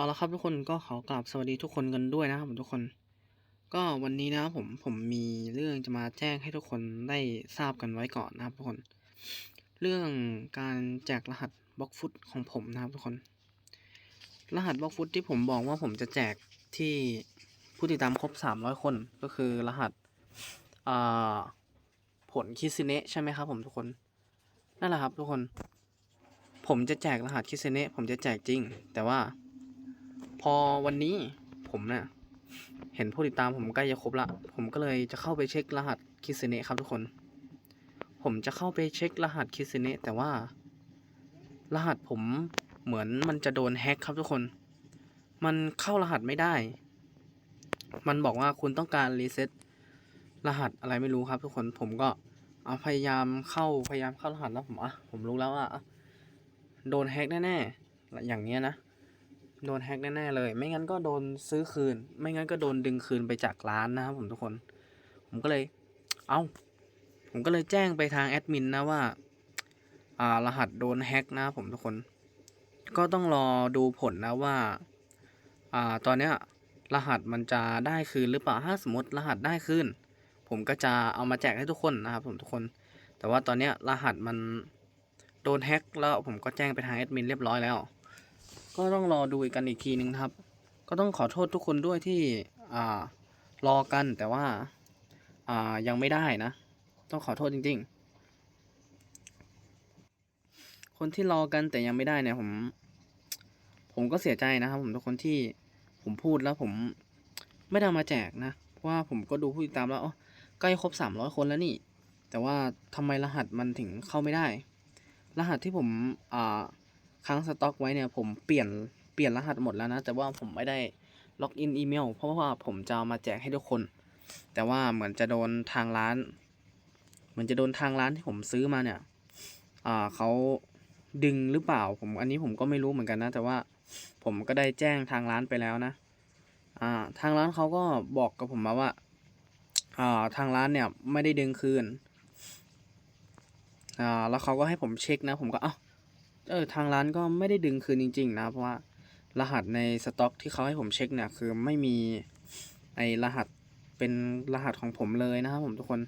เอาละครับทุกคนก็ขอกราบสวัสดีทุกคนกันด้วยนะครับผมทุกคน ก็วันนี้นะครับผมผมมีเรื่องจะมาแจ้งให้ทุกคนได้ทราบกันไว้ก่อนนะครับทุกคน เรื่องการแจกรหัสบล็อกฟุตของผมนะครับทุกคน รหัสบล็อกฟุตที่ผมบอกว่าผมจะแจกที่ผู้ติดตามครบ 300 คนก็คือรหัสผลคิซิเนะใช่ไหมครับผมทุกคนนั่นแหละครับทุกคน ผมจะแจกรหัสคิซิเนะผมจะแจกจริง แต่ว่า พอวันนี้ผมเนี่ยเห็นผู้ติดตามผมใกล้จะครบละ ผมก็เลยจะเข้าไปเช็ครหัสคิสเนะครับทุกคน ผมจะเข้าไปเช็ครหัสคิสเนแต่ว่า รหัสผมเหมือนมันจะโดนแฮ็กครับทุกคน มันเข้ารหัสไม่ได้ มันบอกว่าคุณต้องการรีเซ็ตรหัสอะไรไม่รู้ครับทุกคน ผมก็เอาพยายามเข้าพยายามเข้ารหัสแล้วผมอะผมรู้แล้วว่าโดนแฮ็กแน่ๆอย่างเนี้ยนะ โดนแฮ็กแน่ๆเลย ไม่งั้นก็โดนซื้อคืน ไม่งั้นก็โดนดึงคืนไปจากร้านนะครับผมทุกคน ผมก็เลย เอา้า ผมก็เลยแจ้งไปทางแอดมินนะว่า อ่ารหัสโดนแฮ็กนะครับผมทุกคน ก็ต้องรอดูผลนะว่า อ่า ตอนเนี้ยรหัสมันจะได้คืนหรือเปล่า ถ้าสมมติรหัสได้คืน ผมก็จะเอามาแจกให้ทุกคนนะครับผมทุกคน แต่ว่าตอนเนี้ยรหัสมันโดนแฮ็กแล้วผมก็แจ้งไปทางแอดมินเรียบร้อยแล้ว ก็ต้องรอดูกันอีกทีนึงครับ ก็ต้องขอโทษทุกคนด้วยที่อ่ารอกันแต่ว่าอ่ายังไม่ได้นะ ต้องขอโทษจริง ๆ คนที่รอกันแต่ยังไม่ได้เนี่ยผม ผมก็เสียใจนะครับ ผมทุกคนที่ผมพูดแล้วผมไม่ได้มาแจกนะเพราะว่าผมก็ดูผู้ติดตามแล้วใกล้ครบสามร้อยคนแล้วนี่ แต่ว่าทำไมรหัสมันถึงเข้าไม่ได้ รหัสที่ผมอ่า ค้างสต็อกไว้เนี่ยผมเปลี่ยนเปลี่ยนรหัสหมดแล้วนะ แต่ว่าผมไม่ได้ล็อกอินอีเมล เพราะว่าผมจะามาแจกให้ทุกคน แต่ว่าเหมือนจะโดนทางร้าน เหมือนจะโดนทางร้านที่ผมซื้อมาเนี่ยอ่าเขาดึงหรือเปล่าผมอันนี้ผมก็ไม่รู้เหมือนกันนะ แต่ว่าผมก็ได้แจ้งทางร้านไปแล้วนะอ่าทางร้านเขาก็บอกกับผมมาว่าอ่าทางร้านเนี่ยไม่ได้ดึงคืนอ่าแล้วเขาก็ให้ผมเช็คนะ ผมก็เอ้า เออทางร้านก็ไม่ได้ดึงคืนจริง ๆ นะ เพราะว่ารหัสในสต็อกที่เขาให้ผมเช็คเนี่ยคือไม่มีไอรหัสเป็นรหัสของผมเลยนะครับผมทุกคน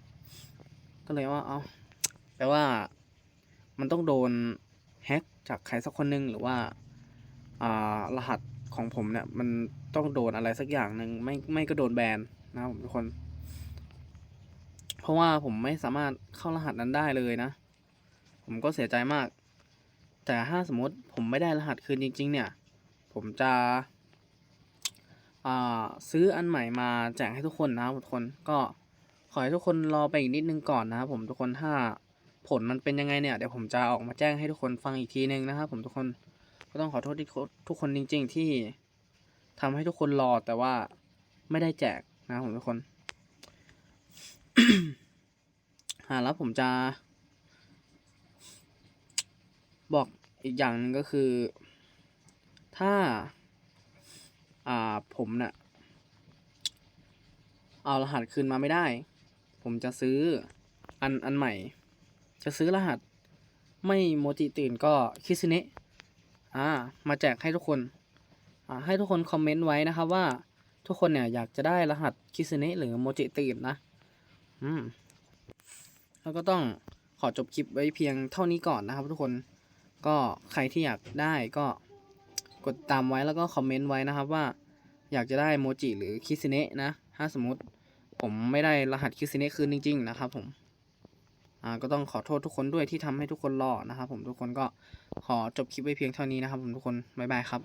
ก็เลยว่าเอาแปลว่ามันต้องโดนแฮ็กจากใครสักคนหนึ่งหรือว่าอ่ารหัสของผมเนี่ยมันต้องโดนอะไรสักอย่างหนึ่งไม่ไม่ก็โดนแบนนะครับผมทุกคน เพราะว่าผมไม่สามารถเข้ารหัสนั้นได้เลยนะ ผมก็เสียใจมาก แต่ถ้าสมมติผมไม่ได้รหัสคืนจริง ๆ เนี่ย ผมจะซื้ออันใหม่มาแจกให้ทุกคนนะครับทุกคนก็ขอให้ทุกคนรอไปอีกนิดนึงก่อนนะครับผมทุกคนถ้าผลมันเป็นยังไงเนี่ยเดี๋ยวผมจะออกมาแจ้งให้ทุกคนฟังอีกทีนึงนะครับผมทุกคนก็ต้องขอโทษที่ทุกคนจริง ๆ ที่ทำให้ทุกคนรอแต่ว่าไม่ได้แจกนะผมทุกคนอ่าแล้วผมจะ บอกอีกอย่างหนึ่งก็คือ ถ้า อ่าผมเนะ่ะเอารหัสคืนมาไม่ได้ ผมจะซื้ออันอันใหม่ จะซื้อรหัส ไม่โมจิตื่นก็คิสเนะอ่ามาแจกให้ทุกคนอ่าให้ทุกคนคอมเมนต์ไว้นะครับว่าทุกคนเนี่ยอยากจะได้รหัสคิสเนะหรือโมจิตื่นนะอืมแล้วก็ต้องขอจบคลิปไว้เพียงเท่านี้ก่อนนะครับทุกคน ก็ใครที่อยากได้ก็กดตามไว้แล้วก็คอมเมนต์ไว้นะครับว่าอยากจะได้โมจิหรือคิสเนะนะ ถ้าสมมติผมไม่ได้รหัสคิสเนะคืนจริง ๆ นะครับ ผมอ่าก็ต้องขอโทษทุกคนด้วยที่ทำให้ทุกคนรอนะครับ ผมทุกคนก็ขอจบคลิปไว้เพียงเท่านี้นะครับ ผมทุกคนบ๊ายบายครับ